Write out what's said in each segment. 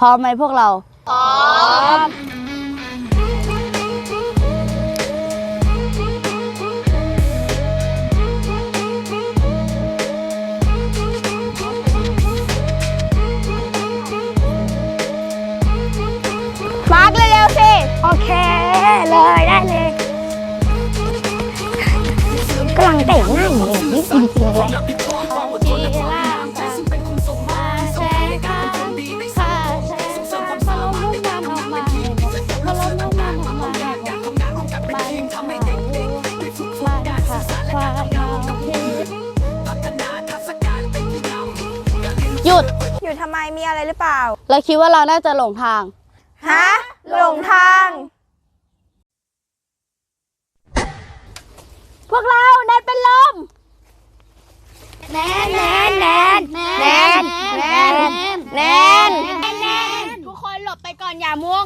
พร้อมไหมพวกเรา พร้อม มาร์กเร็วๆสิ โอเค เลยได้เลยกำลังแต่งหน้าอยู่เลยจริงๆเลย อยู่ทำไมมีอะไรหรือเปล่า เราคิดว่าเราน่าจะหลงทาง ฮะ หลงทาง พวกเรานายเป็นลมแนนแนนแนนแนนแนนแนนทุกคนหลบไปก่อนอย่ามุง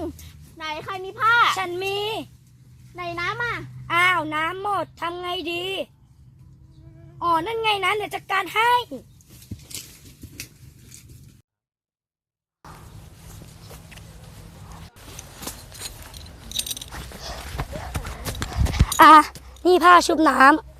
ไหนใครมีผ้า ฉันมี ในน้ำอะ อ้าว น้ำหมดทำไงดี อ๋อ นั่นไงนะเดี๋ยวจัดการให้ อะนี่ผ้าชุบน้ำ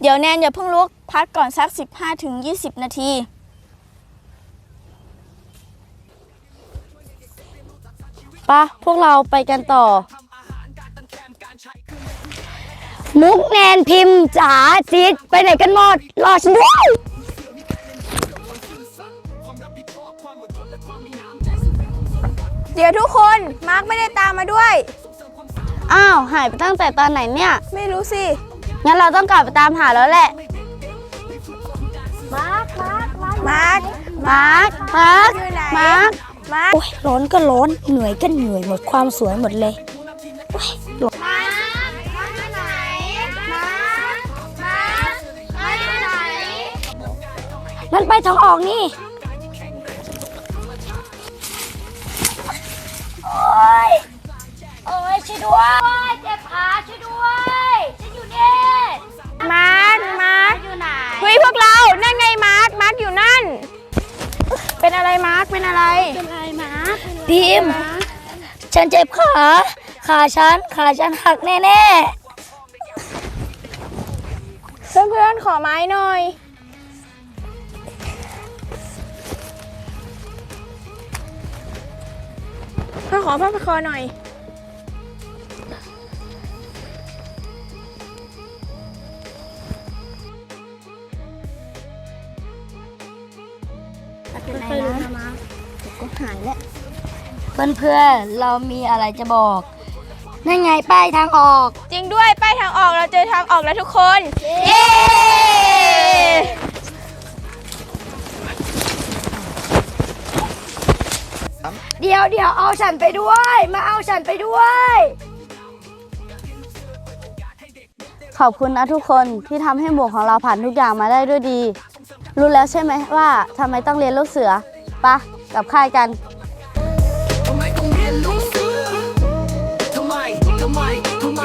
เดี๋ยวแนนอย่าเพิ่งลุกพักก่อนสัก 15ถึง20 นาที ปะพวกเราไปกันต่อ มุกแนนพิมพ์จ๋าจิตไปไหนกันหมด รอฉันด้วย เดี๋ยวทุกคนมาร์กไม่ได้ตามมาด้วย อ้าว หายไปตั้งแต่ตอนไหนเนี่ย ไม่รู้สิ งั้นเราต้องกลับไปตามหาแล้วแหละ มาร์กมาร์คมาร์คมาร์คอยู่ไหนมาร์คมาร์กโอ้ยร้อนก็ร้อน เหนื่อยก็เหนื่อยหมดความสวยหมดเลยมาร์กมาร์กอยู่ไหนมาร์กมาร์กมาร์กอยู่ไหนนั่นไปทางออกนี่ เป็นอะไรมาร์กเป็นอะไรพิมพ์ฉันเจ็บขา ขาฉัน ขาฉันหักแน่เพื่อนๆ ขอไม้หน่อยพ่อขอพ่อ ประคอหน่อยๆเพื่อนๆเรามีอะไรจะบอก นั่นไงป้ายทางออก จริงด้วยป้ายทางออกเราเจอทางออกแล้วทุกคน เย้เดี๋ยวเดี๋ยวเอาฉันไปด้วย มาเอาฉันไปด้วย ขอบคุณนะทุกคนที่ทำให้หมวกของเราผ่านทุกอย่างมาได้ด้วยดี รู้แล้วใช่ไหมว่าทำไมต้องเรียนลูกเสือปะกลับค่ายกัน ทำไมต้องเรียนลูกเสือทำไมทำไมทำไม